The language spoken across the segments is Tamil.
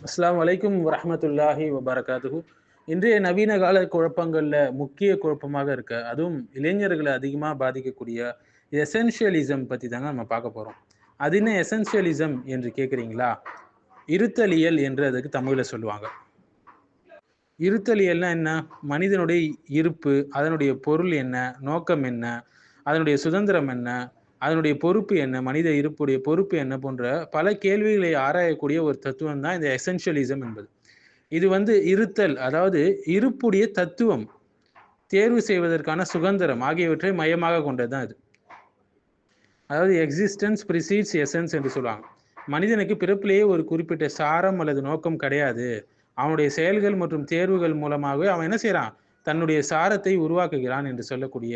அஸ்லாம் வலைக்கும் வரமத்துல்லாஹி வபரகாத்து இன்றைய நவீன கால குழப்பங்களில் முக்கிய குழப்பமாக இருக்க அதுவும் இளைஞர்களை அதிகமாக பாதிக்கக்கூடிய எசென்ஷியலிசம் பற்றி தாங்க நம்ம பார்க்க போகிறோம் அது என்ன எசென்ஷியலிசம் என்று கேட்குறீங்களா இருத்தலியல் என்று அதுக்கு தமிழில் சொல்லுவாங்க. இருத்தலியல்னா என்ன? மனிதனுடைய இருப்பு அதனுடைய பொருள் என்ன நோக்கம் என்ன அதனுடைய சுதந்திரம் என்ன அதனுடைய பொறுப்பு என்ன? மனித இருப்புடைய பொறுப்பு என்ன? போன்ற பல கேள்விகளை ஆராயக்கூடிய ஒரு தத்துவம் தான் இந்த எசென்ஷியலிசம் என்பது. இது வந்து இருத்தல் அதாவது இருப்புடைய தத்துவம் தேர்வு செய்வதற்கான சுதந்திரம் ஆகியவற்றை மையமாக கொண்டது தான் இது. அதாவது எக்ஸிஸ்டன்ஸ் ப்ரிசீட்ஸ் எசன்ஸ் என்று சொல்லுவாங்க. மனிதனுக்கு பிறப்பிலேயே ஒரு குறிப்பிட்ட சாரம் அல்லது நோக்கம் கிடையாது. அவனுடைய செயல்கள் மற்றும் தேர்வுகள் மூலமாகவே அவன் என்ன செய்கிறான் தன்னுடைய சாரத்தை உருவாக்குகிறான் என்று சொல்லக்கூடிய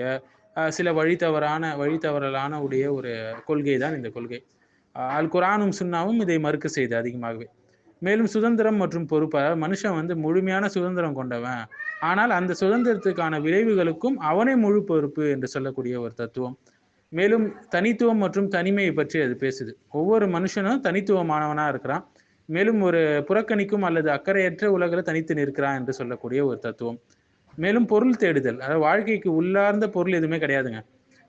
சில வழித்தவறான வழித்தவறலான உடைய ஒரு கொள்கை தான் இந்த கொள்கை. அல் குரானும் சுண்ணாவும் இதை மறுக்க செய்து அதிகமாகவே. மேலும் சுதந்திரம் மற்றும் பொறுப்பாக மனுஷன் வந்து முழுமையான சுதந்திரம் கொண்டவன். ஆனால் அந்த சுதந்திரத்துக்கான விளைவுகளுக்கும் அவனே முழு பொறுப்பு என்று சொல்லக்கூடிய ஒரு தத்துவம். மேலும் தனித்துவம் மற்றும் தனிமையை பற்றி அது பேசுது. ஒவ்வொரு மனுஷனும் தனித்துவமானவனாக இருக்கிறான். மேலும் ஒரு புறக்கணிக்கும் அல்லது அக்கறையற்ற உலகில் தனித்து நிற்கிறான் என்று சொல்லக்கூடிய ஒரு தத்துவம். மேலும் பொருள் தேடுதல். அதாவது வாழ்க்கைக்கு உள்ளார்ந்த பொருள் எதுவுமே கிடையாதுங்க.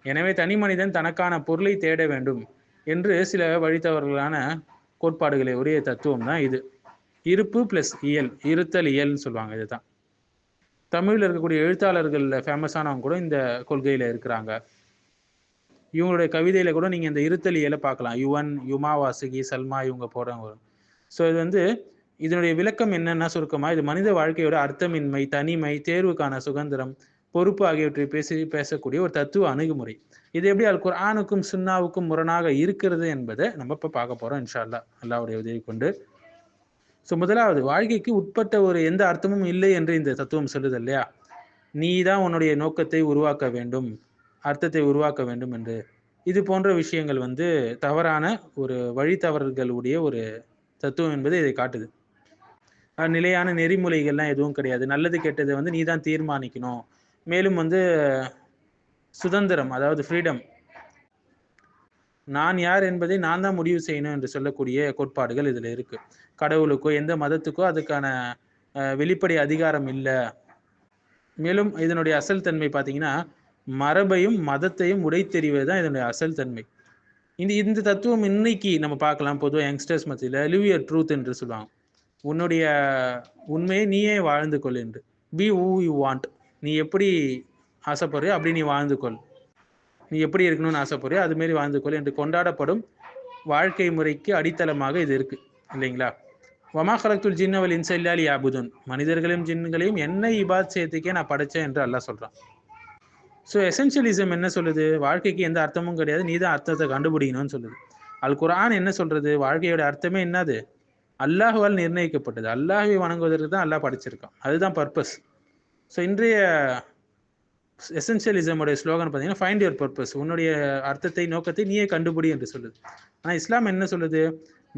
எனவே தனி மனிதன் தனக்கான பொருளை தேட வேண்டும் என்று சில வழித்தவர்களான கோட்பாடுகளை. உரிய தத்துவம் தான் இது. இருப்பு பிளஸ் இயல் இருத்தல் இயல்னு சொல்லுவாங்க இதுதான் தமிழில் இருக்கக்கூடிய எழுத்தாளர்களில் ஃபேமஸானவங்க கூட இந்த கொள்கையில் இருக்கிறாங்க. இவங்களுடைய கவிதையில கூட நீங்கள் இந்த இருத்தல் இயலை பார்க்கலாம். யுவன் யுமா வாசுகி சல்மா இவங்க போடுறவங்க ஸோ இது வந்து இதனுடைய விளக்கம் என்னன்னா சுருக்கமா இது மனித வாழ்க்கையோட அர்த்தமின்மை தனிமை தேர்வுக்கான சுதந்திரம் பொறுப்பு ஆகியவற்றை பேசி பேசக்கூடிய ஒரு தத்துவ அணுகுமுறை. இது எப்படி அல் குர்ஆனுக்கும் சுன்னாவுக்கும் முரணாக இருக்கிறது என்பதை நம்ம இப்போ பார்க்க போறோம் இன்ஷா அல்லா அல்லாவுடைய உதவி கொண்டு. ஸோ முதலாவது வாழ்க்கைக்கு உட்பட்ட ஒரு எந்த அர்த்தமும் இல்லை என்று இந்த தத்துவம் சொல்லுது இல்லையா? நீ தான் உன்னுடைய நோக்கத்தை உருவாக்க வேண்டும் அர்த்தத்தை உருவாக்க வேண்டும் என்று. இது போன்ற விஷயங்கள் வந்து தவறான ஒரு வழித்தவர்களுடைய ஒரு தத்துவம் என்பது இதை காட்டுது. நிலையான நெறிமுறைகள்லாம் எதுவும் கிடையாது. நல்லது கெட்டதை வந்து நீ தான் தீர்மானிக்கணும். மேலும் வந்து சுதந்திரம் அதாவது ஃப்ரீடம் நான் யார் என்பதை நான் தான் முடிவு செய்யணும் என்று சொல்லக்கூடிய கோட்பாடுகள் இதில் இருக்கு. கடவுளுக்கோ எந்த மதத்துக்கோ அதுக்கான வெளிப்படை அதிகாரம் இல்லை. மேலும் இதனுடைய அசல் தன்மை பார்த்தீங்கன்னா மரபையும் மதத்தையும் உடைத்தெறிவது தான் இதனுடைய அசல் தன்மை. இந்த இந்த தத்துவம் இன்னைக்கு நம்ம பார்க்கலாம். பொதுவாக யங்ஸ்டர்ஸ் மத்தியில் லிவ் யர் ட்ரூத் என்று சொல்லுவாங்க. உன்னுடைய உண்மையை நீயே வாழ்ந்து கொள் என்று. பி ஊ யூ வாண்ட் நீ எப்படி ஆசைப்படுறியோ அப்படி நீ வாழ்ந்து கொள். நீ எப்படி இருக்கணும்னு ஆசைப்படுறியோ அதுமாரி வாழ்ந்து கொள் என்று கொண்டாடப்படும் வாழ்க்கை முறைக்கு அடித்தளமாக இது இருக்கு இல்லைங்களா? வமா கலக்துல் ஜின்னவல் இன்சல்லாலி யாபுதுன் மனிதர்களையும் ஜின்களையும் என்ன இபாத் செய்யத்துக்கே நான் படைச்சேன் என்று அல்லா சொல்கிறான் ஸோ எசென்ஷியலிசம் என்ன சொல்லுது? வாழ்க்கைக்கு எந்த அர்த்தமும் கிடையாது. நீ தான் அர்த்தத்தை கண்டுபிடிக்கணும்னு சொல்லுது. அல் குரான் என்ன சொல்றது? வாழ்க்கையோட அர்த்தமே என்னது? அல்லாஹுவால் நிர்ணயிக்கப்பட்டது. அல்லாஹுவை வணங்குவதற்கு தான் அல்லாஹ் படிச்சிருக்கான். அதுதான் பர்பஸ் ஸோ இன்றைய எசென்ஷியலிசமுடைய ஸ்லோகன் பார்த்தீங்கன்னா ஃபைண்ட் யுவர் பர்பஸ் உன்னுடைய அர்த்தத்தை நோக்கத்தை நீயே கண்டுபிடி என்று சொல்லுது. ஆனால் இஸ்லாம் என்ன சொல்லுது?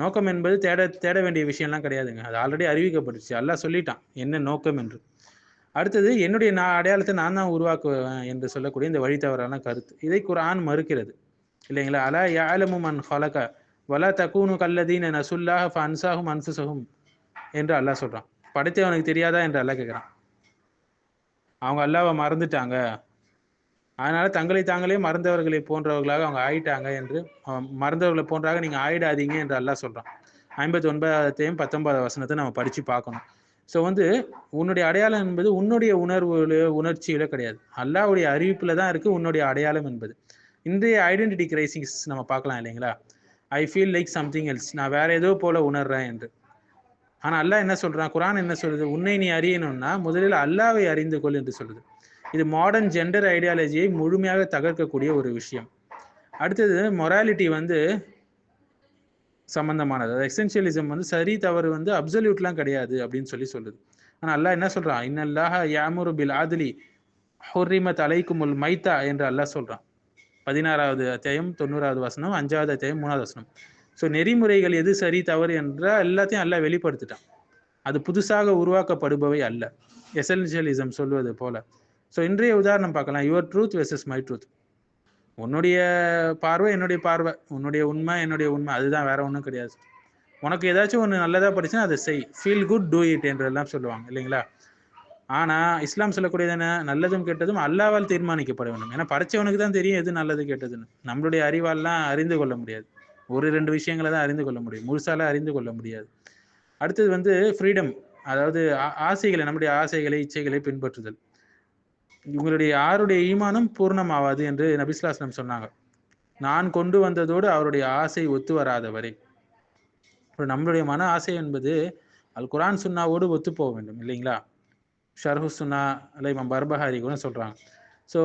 நோக்கம் என்பது தேட தேட வேண்டிய விஷயம்லாம் கிடையாதுங்க. அது ஆல்ரெடி அறிவிக்கப்பட்டுச்சு. அல்லாஹ் சொல்லிட்டான் என்ன நோக்கம் என்று. அடுத்தது என்னுடைய நான் அடையாளத்தை நான் தான் உருவாக்குவேன் என்று சொல்லக்கூடிய இந்த வழித்தவறான கருத்து. இதை குரான் மறுக்கிறது. இல்லைங்களா? அலா யாலமு மன் ஹலக வலா தக்கூனு கல்லதீன நசுல்லாஹ் ஃபன்சாஹும் அன்ஃபுசஹும் என்று அல்லாஹ் சொல்கிறான் படைத்தே அவனுக்கு தெரியாதா என்று அல்லாஹ் கேட்குறான் அவங்க அல்லாவை மறந்துட்டாங்க. அதனால தங்களை தாங்களே மறந்தவர்களை போன்றவர்களாக அவங்க ஆயிட்டாங்க என்று மறந்தவர்களை போன்றாக நீங்கள் ஆயிடாதீங்க என்று அல்லாஹ் சொல்கிறான் ஐம்பத்தி ஒன்பதாவத்தையும் பத்தொன்பதாவது வசனத்தை நம்ம படித்து பார்க்கணும். ஸோ வந்து உன்னுடைய அடையாளம் என்பது உன்னுடைய உணர்வுகளோ உணர்ச்சிகளோ கிடையாது. அல்லாவுடைய அறிவிப்பில் தான் இருக்குது உன்னுடைய அடையாளம் என்பது. இன்றைய ஐடென்டிட்டி கிரைசிஸ் நம்ம பார்க்கலாம் இல்லைங்களா? I feel like something else நான் வேற ஏதோ போல உணர்றேன் என்று. ஆனால் அல்லாஹ் என்ன சொல்றான்? குரான் என்ன சொல்லுது? உன்னை நீ அறியணும்னா முதலில் அல்லாவை அறிந்து கொள் என்று சொல்லுது. இது மாடர்ன் ஜெண்டர் ஐடியாலஜியை முழுமையாக தகர்க்கக்கூடிய ஒரு விஷயம். அடுத்தது மொராலிட்டி வந்து சம்பந்தமானது. அது எக்ஸென்ஷியலிசம் வந்து சரி தவறு வந்து அப்சல்யூட்லாம் கிடையாது அப்படின்னு சொல்லி சொல்லுது. ஆனால் அல்லாஹ் என்ன சொல்றான்? இன்னல்லாஹ யாமுரு பில் ஆதிலி ஹொர்ரிமத் அலைக்குமுல் மைத்தா என்று அல்லாஹ் சொல்றான். பதினாறாவது அத்தியாயம் தொண்ணூறாவது வசனம் அஞ்சாவது அத்தியாயம் மூணாவது வசனம். ஸோ நெறிமுறைகள் எது சரி தவறு என்றால் எல்லாத்தையும் அல்லாஹ் வெளிப்படுத்திட்டான். அது புதுசாக உருவாக்கப்படுபவை அல்ல. எசென்ஷியலிசம் சொல்வது போல. ஸோ இன்றைய உதாரணம் பார்க்கலாம். Your truth versus my truth உன்னுடைய பார்வை என்னுடைய பார்வை. உன்னுடைய உண்மை என்னுடைய உண்மை. அதுதான் வேற ஒன்றும் கிடையாது. உனக்கு ஏதாச்சும் ஒன்று நல்லதாக படிச்சுன்னா அதை செய். ஃபீல் குட் டூ இட் என்றெல்லாம் சொல்லுவாங்க இல்லைங்களா? ஆனா இஸ்லாம் சொல்லக்கூடியது என்ன? நல்லதும் கெட்டதும் அல்லாவால் தீர்மானிக்கப்பட வேண்டும். ஏன்னா படைச்சவனுக்கு தான் தெரியும் எது நல்லது கெட்டதுன்னு. நம்மளுடைய அறிவால்லாம் அறிந்து கொள்ள முடியாது. ஒரு ரெண்டு விஷயங்களை தான் அறிந்து கொள்ள முடியும். முழுசால அறிந்து கொள்ள முடியாது. அடுத்தது வந்து ஃப்ரீடம் அதாவது ஆ- ஆசைகளை நம்முடைய ஆசைகளை இச்சைகளை பின்பற்றுதல். இவங்களுடைய யாருடைய ஈமானும் பூர்ணமாவாது என்று நபிஸ்லாஸ்லம் சொன்னாங்க. நான் கொண்டு வந்ததோடு அவருடைய ஆசை ஒத்து வராத வரை. நம்மளுடைய மன ஆசை என்பது அல் குரான் சுன்னாவோடு ஒத்து போக வேண்டும் இல்லைங்களா? ஷர்ஹு சுன்னா அல்ல இமாம் பர்பஹாரி கூட சொல்றாங்க. ஸோ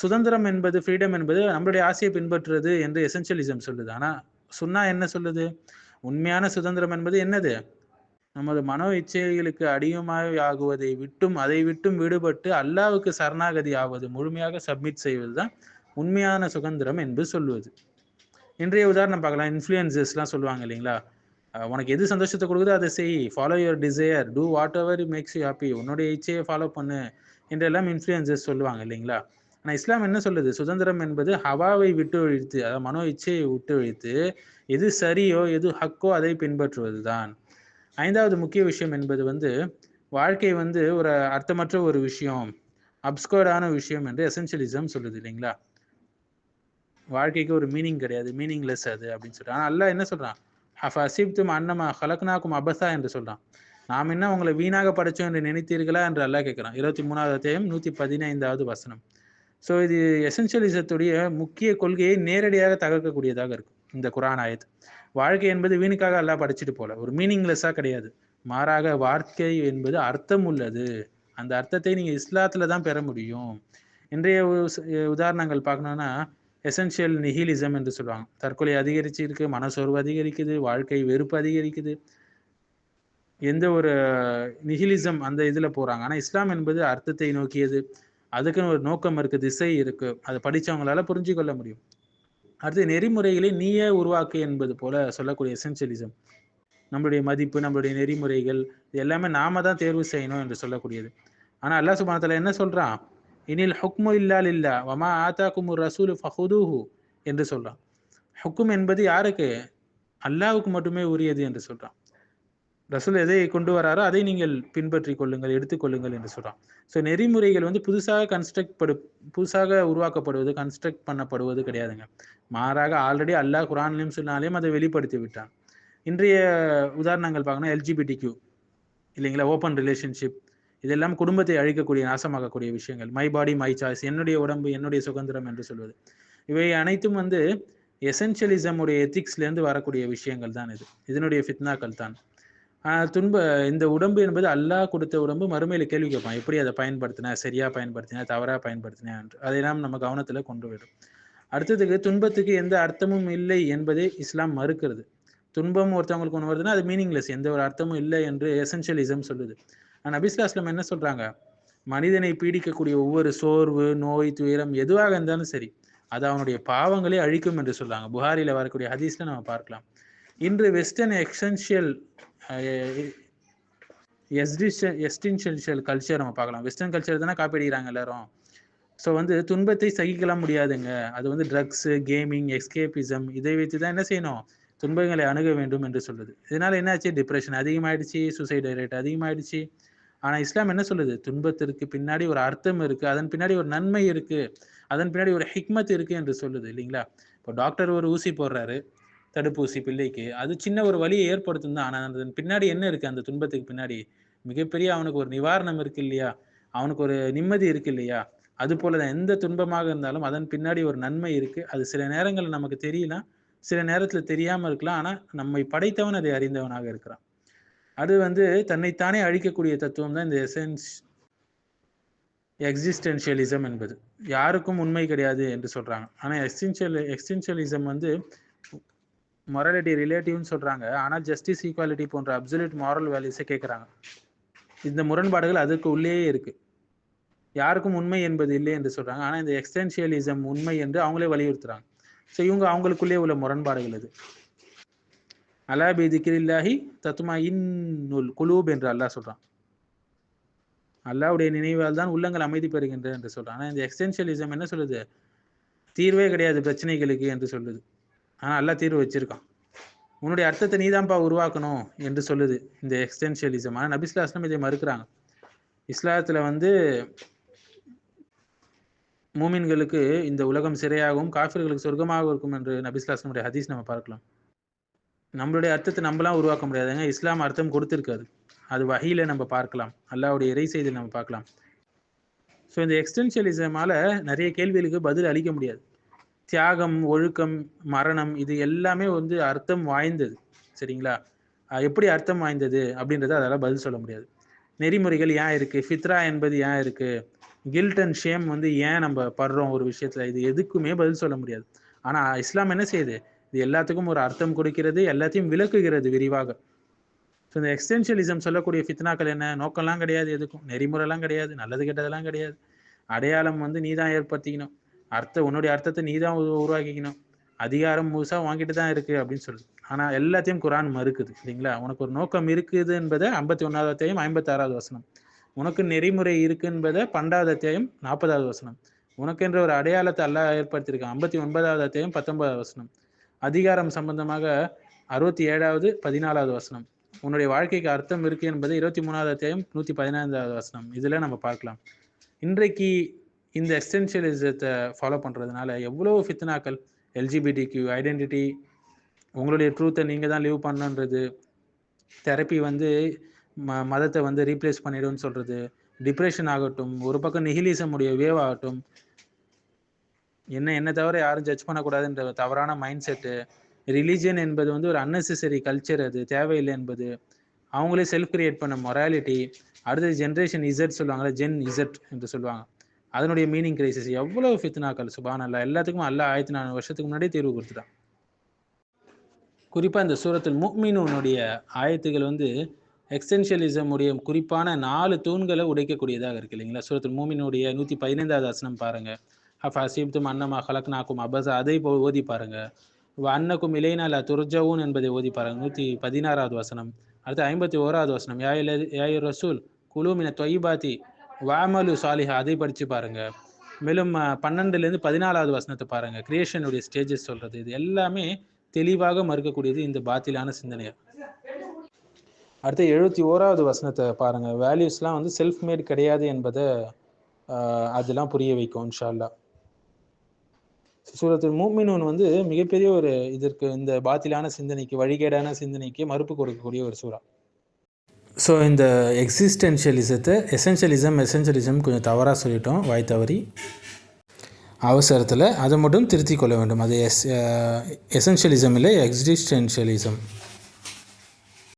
சுதந்திரம் என்பது ஃப்ரீடம் என்பது நம்மளுடைய ஆசையை பின்பற்றுறது என்று எசென்ஷியலிசம் சொல்லுது. ஆனால் சுன்னா என்ன சொல்லுது? உண்மையான சுதந்திரம் என்பது என்னது? நமது மனோ இச்சைகளுக்கு அடியுமாய் ஆகுவதை விட்டும் அதை விட்டும் விடுபட்டு அல்லாவுக்கு சரணாகதி ஆவது முழுமையாக சப்மிட் செய்வதுதான் உண்மையான சுதந்திரம் என்று சொல்லுவது. இன்றைய உதாரணம் பார்க்கலாம். இன்ஃப்ளூயன்சஸ்லாம் சொல்லுவாங்க இல்லைங்களா? உனக்கு எது சந்தோஷத்தை கொடுக்குதோ அதை செய். Follow your desire do whatever makes you happy உன்னுடைய இச்சையை ஃபாலோ பண்ணு என்றெல்லாம் இன்ஃப்ளூயன்சஸ் சொல்லுவாங்க இல்லைங்களா? ஆனால் இஸ்லாம் என்ன சொல்லுது? சுதந்திரம் என்பது ஹவாவை விட்டு ஒழித்து அதாவது மனோ இச்சையை விட்டு ஒழித்து எது சரியோ எது ஹக்கோ அதை பின்பற்றுவது தான் ஐந்தாவது முக்கிய விஷயம் என்பது வந்து வாழ்க்கை வந்து ஒரு அர்த்தமற்ற ஒரு விஷயம் அப்ஸ்கோர்டான விஷயம் என்று எசென்ஷியலிசம் சொல்லுது இல்லைங்களா? வாழ்க்கைக்கு ஒரு மீனிங் கிடையாது மீனிங்லெஸ் அது அப்படின்னு சொல்கிறான் அல்ல என்ன சொல்கிறான் ஹஃபசிப்தும் அன்னமா ஹலக்னாக்கும் அபசா என்று சொல்றான். நாம் என்ன உங்களை வீணாக படைச்சோம் என்று நினைத்தீர்களா என்று அல்லாஹ் கேட்கிறான். இருபத்தி மூணாவது அத்தியாயம் நூத்தி பதினைந்தாவது வசனம். ஸோ இது எசென்ஷியலிசத்துடைய முக்கிய கொள்கையை நேரடியாக தகர்க்கக்கூடியதாக இருக்கும். இந்த குரான் ஆயத். வாழ்க்கை என்பது வீணுக்காக எல்லாம் படைச்சிட்டு போல. ஒரு மீனிங்லெஸ்ஸாக கிடையாது. மாறாக வாழ்க்கை என்பது அர்த்தம் உள்ளது. அந்த அர்த்தத்தை நீங்கள் இஸ்லாத்தில் தான் பெற முடியும். இன்றைய உதாரணங்கள் பார்க்கணும்னா எசென்ஷியல் நிஹிலிசம் என்று சொல்லுவாங்க. தற்கொலை அதிகரிச்சு இருக்கு மனசோர்வு அதிகரிக்குது வாழ்க்கை வெறுப்பு அதிகரிக்குது. எந்த ஒரு நிஹிலிசம் அந்த இதில் போகிறாங்க ஆனால் இஸ்லாம் என்பது அர்த்தத்தை நோக்கியது. அதுக்குன்னு ஒரு நோக்கம் இருக்குது திசை இருக்குது அதை படித்தவங்களால புரிஞ்சு கொள்ள முடியும். அடுத்து நெறிமுறைகளை நீயே உருவாக்கு என்பது போல சொல்லக்கூடிய எசென்ஷியலிசம் நம்மளுடைய மதிப்பு நம்மளுடைய நெறிமுறைகள் இது எல்லாமே நாம தான் தேர்வு செய்யணும் என்று சொல்லக்கூடியது. ஆனால் அல்லாஹ் சுபானத்தில் என்ன சொல்கிறான் இனில் ஹுக்மு இல்லா இல்லா வமா குமுர் ரசூலு ஃபஹுதூஹு என்று சொல்கிறான் ஹுக்கும் என்பது யாருக்கு? அல்லாவுக்கு மட்டுமே உரியது என்று சொல்கிறான் ரசூல் எதை கொண்டு வராரோ அதை நீங்கள் பின்பற்றி கொள்ளுங்கள் எடுத்துக்கொள்ளுங்கள் என்று சொல்கிறான் ஸோ நெறிமுறைகள் வந்து புதுசாக கன்ஸ்ட்ரக்ட் படு புதுசாக உருவாக்கப்படுவது கன்ஸ்ட்ரக்ட் பண்ணப்படுவது கிடையாதுங்க. மாறாக ஆல்ரெடி அல்லாஹ் குரான்லையும் சொன்னாலையும் அதை வெளிப்படுத்தி விட்டான். இன்றைய உதாரணங்கள் பார்க்கணும் எல்ஜிபிடி கியூ இல்லைங்களா? ஓப்பன் ரிலேஷன்ஷிப் இதெல்லாம் குடும்பத்தை அழிக்கக்கூடிய நாசமாக்கக்கூடிய விஷயங்கள். மை பாடி மை சாய்ஸ் என்னுடைய உடம்பு என்னுடைய சுதந்திரம் என்று சொல்வது. இவை அனைத்தும் வந்து எசென்ஷியலிசம் உடைய எத்திக்ஸ்லேருந்து வரக்கூடிய விஷயங்கள் தான் இது. இதனுடைய ஃபித்னாக்கள் தான். துன்ப இந்த உடம்பு என்பது அல்லாஹ் கொடுத்த உடம்பு மறுமையில் கேள்வி கேட்பான் எப்படி அதை பயன்படுத்தினா? சரியாக பயன்படுத்தின? தவறாக பயன்படுத்தின? என்று. அதையெல்லாம் நம்ம கவனத்துல கொண்டு விடும் அடுத்ததுக்கு துன்பத்துக்கு எந்த அர்த்தமும் இல்லை என்பதை இஸ்லாம் மறுக்கிறது. துன்பம் ஒருத்தவங்களுக்கு ஒன்று வருதுன்னா அது மீனிங்லெஸ் எந்த ஒரு அர்த்தமும் இல்லை என்று எசென்ஷியலிசம் சொல்லுது. ஆனால் நபிஸ்லாஸ்லம் என்ன சொல்கிறாங்க மனிதனை பீடிக்கக்கூடிய ஒவ்வொரு சோர்வு நோய் துயரம் எதுவாக இருந்தாலும் சரி அது அவனுடைய பாவங்களே அழிக்கும் என்று சொல்கிறாங்க புகாரியில் வரக்கூடிய ஹதீஸில் நம்ம பார்க்கலாம். இன்று வெஸ்டர்ன் எக்ஸென்ஷியல் எஸ்டின்ஷியல் கல்ச்சர் நம்ம பார்க்கலாம். வெஸ்டர்ன் கல்ச்சர் தானே காப்பிடுகிறாங்க எல்லாரும். ஸோ வந்து துன்பத்தை சகிக்கலாம் முடியாதுங்க. அது வந்து ட்ரக்ஸு கேமிங் எஸ்கேபிசம் இதை வைத்து தான் என்ன செய்யணும்? துன்பங்களை அணுக வேண்டும் என்று சொல்லுது இதனால் என்னாச்சு? டிப்ரெஷன் அதிகமாயிடுச்சு சூசைட் ரேட் அதிகமாயிடுச்சு. ஆனா இஸ்லாம் என்ன சொல்லுது? துன்பத்திற்கு பின்னாடி ஒரு அர்த்தம் இருக்கு அதன் பின்னாடி ஒரு நன்மை இருக்கு அதன் பின்னாடி ஒரு ஹிக்மத் இருக்கு என்று சொல்லுது இல்லைங்களா? இப்போ டாக்டர் ஒரு ஊசி போடுறாரு தடுப்பூசி பிள்ளைக்கு அது சின்ன ஒரு வழியை ஏற்படுத்தும் தான் ஆனால் அதன் பின்னாடி என்ன இருக்கு? அந்த துன்பத்துக்கு பின்னாடி மிகப்பெரிய அவனுக்கு ஒரு நிவாரணம் இருக்கு இல்லையா? அவனுக்கு ஒரு நிம்மதி இருக்கு இல்லையா? அது போலதான் எந்த துன்பமாக இருந்தாலும் அதன் பின்னாடி ஒரு நன்மை இருக்கு. அது சில நேரங்களில் நமக்கு தெரியலாம் சில நேரத்தில் தெரியாமல் இருக்கலாம் ஆனால் நம்மை படைத்தவன் அதை அறிந்தவனாக இருக்கிறான். அது வந்து தன்னைத்தானே அழிக்கக்கூடிய தத்துவம் தான் இந்த எசென்ஸ் எக்ஸிஸ்டென்ஷியலிசம் என்பது. யாருக்கும் உண்மை கிடையாது என்று சொல்றாங்க. ஆனால் எக்ஸ்டென்ஷியல் எக்ஸ்டென்ஷியலிசம் வந்து மொராலிட்டி ரிலேட்டிவ்னு சொல்றாங்க. ஆனால் ஜஸ்டிஸ் ஈக்குவாலிட்டி போன்ற அப்சல்யூட் மாரல் வேல்யூஸை கேட்குறாங்க இந்த முரண்பாடுகள் அதுக்கு உள்ளேயே இருக்கு. யாருக்கும் உண்மை என்பது இல்லை என்று சொல்றாங்க. ஆனால் இந்த எக்ஸ்டென்ஷியலிசம் உண்மை என்று அவங்களே வலியுறுத்துறாங்க. ஸோ இவங்க அவங்களுக்குள்ளே உள்ள முரண்பாடுகள் இது அலா பி தத்துமா இன்னுல் குலூப் என்று அல்லாஹ் சொல்கிறான் அல்லாவுடைய நினைவால் தான் உள்ளங்கள் அமைதி பெறுகின்ற என்று சொல்கிறான் ஆனால் இந்த எக்ஸ்டென்ஷியலிசம் என்ன சொல்லுது? தீர்வே கிடையாது பிரச்சனைகளுக்கு என்று சொல்லுது. ஆனால் அல்லாஹ் தீர்வு வச்சிருக்கான். உன்னுடைய அர்த்தத்தை நீதான்ப்பா உருவாக்கணும் என்று சொல்லுது இந்த எக்ஸ்டென்ஷியலிசம் ஆனால் நபிஸ்லாஸ்லம் இதை மறுக்கிறாங்க. இஸ்லாத்தில் வந்து மூமின்களுக்கு இந்த உலகம் சிறையாகவும் காஃபிர்களுக்கு சொர்க்கமாக இருக்கும் என்று நபிஸ்லாஸ்லமுடைய ஹதீஸ் நம்ம பார்க்கலாம். நம்மளுடைய அர்த்தத்தை நம்மளாம் உருவாக்க முடியாதுங்க. இஸ்லாம் அர்த்தம் கொடுத்துருக்காது அது வகையில் நம்ம பார்க்கலாம். அல்லாவுடைய இறை செய்தியில் நம்ம பார்க்கலாம். ஸோ இந்த எக்ஸ்டென்ஷியலிசமால நிறைய கேள்விகளுக்கு பதில் அளிக்க முடியாது. தியாகம் ஒழுக்கம் மரணம் இது எல்லாமே வந்து அர்த்தம் வாய்ந்தது. சரிங்களா? எப்படி அர்த்தம் வாய்ந்தது அப்படின்றத அதெல்லாம் பதில் சொல்ல முடியாது. நெறிமுறைகள் ஏன் இருக்கு? ஃபித்ரா என்பது ஏன் இருக்கு? கில்ட் அண்ட் ஷேம் வந்து ஏன் நம்ம படுறோம் ஒரு விஷயத்துல? இது எதுக்குமே பதில் சொல்ல முடியாது. ஆனா இஸ்லாம் என்ன செய்யுது? இது எல்லாத்துக்கும் ஒரு அர்த்தம் கொடுக்கிறது எல்லாத்தையும் விளக்குகிறது விரிவாக. ஸோ இந்த எக்ஸ்டென்ஷியலிசம் சொல்லக்கூடிய ஃபித்னாக்கள் என்ன? நோக்கம்லாம் கிடையாது எதுக்கும். நெறிமுறைலாம் கிடையாது. நல்லது கெட்டதெல்லாம் கிடையாது. அடையாளம் வந்து நீ தான் ஏற்படுத்திக்கணும். அர்த்தம் உன்னுடைய அர்த்தத்தை நீ தான் உருவாக்கிக்கணும். அதிகாரம் முழுசா வாங்கிட்டு தான் இருக்கு அப்படின்னு சொல்லுது ஆனால் எல்லாத்தையும் குரான் மறுக்குது இல்லைங்களா? உனக்கு ஒரு நோக்கம் இருக்குது என்பதை ஐம்பத்தி ஒன்றாவது அத்தியாயம் ஐம்பத்தி ஆறாவது வசனம். உனக்கு நெறிமுறை இருக்கு என்பதை பன்னெண்டாவது அத்தியாயம் நாற்பதாவது வசனம். உனக்கென்ற ஒரு அடையாளத்தை அல்லாஹ் ஏற்படுத்தியிருக்கான். ஐம்பத்தி ஒன்பதாவது அத்தியாயம் பத்தொன்பதாவது வசனம். அதிகாரம் சம்பந்தமாக அறுபத்தி ஏழாவது பதினாலாவது வசனம். உன்னுடைய வாழ்க்கைக்கு அர்த்தம் இருக்கு என்பது இருபத்தி மூணாவது அத்தியாயம் நூற்றி பதினைந்தாவது வசனம். இதில் நம்ம பார்க்கலாம். இன்றைக்கு இந்த எக்ஸ்டென்ஷியலிசத்தை ஃபாலோ பண்ணுறதுனால எவ்வளோ ஃபித்னாக்கள் எல்ஜிபிடி கியூ ஐடென்டிட்டி உங்களுடைய ட்ரூத்தை நீங்கள் தான் லீவ் பண்ணணுன்றது தெரப்பி வந்து ம மதத்தை வந்து ரீப்ளேஸ் பண்ணிடும்னு சொல்கிறது டிப்ரெஷன் ஆகட்டும் ஒரு பக்கம் நிஹிலிசம் உடைய வேவ் ஆகட்டும் என்ன என்ன தவிர யாரும் ஜட்ஜ் பண்ணக்கூடாதுன்ற தவறான மைண்ட் செட்டு ரிலீஜியன் என்பது வந்து ஒரு அன்னெசரி கல்ச்சர் அது தேவையில்லை என்பது. அவங்களே செல்ஃப் கிரியேட் பண்ண மொராலிட்டி அடுத்தது ஜென்ரேஷன் இசட் சொல்லுவாங்கல்ல ஜென் இசட் என்று சொல்லுவாங்க. அதனுடைய மீனிங் கிரைசிஸ் எவ்வளவு ஃபித்னாக்கள் சுபான் அல்லா எல்லாத்துக்கும் அல்லா ஆயிரத்தி நாலு வருஷத்துக்கு முன்னாடியே தீர்வு கொடுத்துட்டான். குறிப்பாக இந்த சூரத்தில் முக்மீனுடைய ஆயத்துகள் வந்து எக்ஸ்டென்ஷியலிசம் உடைய குறிப்பான நாலு தூண்களை உடைக்கக்கூடியதாக இருக்கு இல்லைங்களா? சூரத்தில் மூமினுடைய நூற்றி பதினைந்தாவது ஆசனம் பாருங்க. ஹஃப் ஹசீப்தும் அன்னமா ஹலக்னாக்கும் அபசா அதை போ ஓதி பாருங்க. அன்னக்கும் இலைனால துர்ஜவுன் என்பதை ஓதி பாருங்க. நூற்றி பதினாறாவது வசனம். அடுத்து ஐம்பத்தி ஓராவது வசனம் யாயில் யாயு ரசூல் குழுமின தொய்பாத்தி வாமலு சாலிஹா. அதை படித்து பாருங்க. மேலும் பன்னெண்டுலேருந்து பதினாலாவது வசனத்தை பாருங்க. கிரியேஷனுடைய ஸ்டேஜஸ் சொல்றது. இது எல்லாமே தெளிவாக மறுக்கக்கூடியது இந்த பாத்திலான சிந்தனையை. அடுத்து எழுபத்தி ஓராவது வசனத்தை பாருங்க. வேல்யூஸ்லாம் வந்து செல்ஃப் மேட் கிடையாது என்பதை அதெல்லாம் புரிய வைக்கும் இன்ஷால்லா சூரத்தில் மூமினூன் வந்து மிகப்பெரிய ஒரு இதற்கு இந்த பாத்திலான சிந்தனைக்கு வழிகேடான சிந்தனைக்கு மறுப்பு கொடுக்கக்கூடிய ஒரு சூறா. ஸோ இந்த எக்ஸிஸ்டென்ஷியலிசத்தை எசென்ஷியலிசம் எசென்ஷியலிசம் கொஞ்சம் தவறாக சொல்லிட்டோம் வாய் தவறி. அவசரத்தில் அதை மட்டும் திருத்திக் கொள்ள வேண்டும். அது uh, எஸ் எசென்ஷியலிசம் இல்லை எக்ஸிஸ்டென்ஷியலிசம்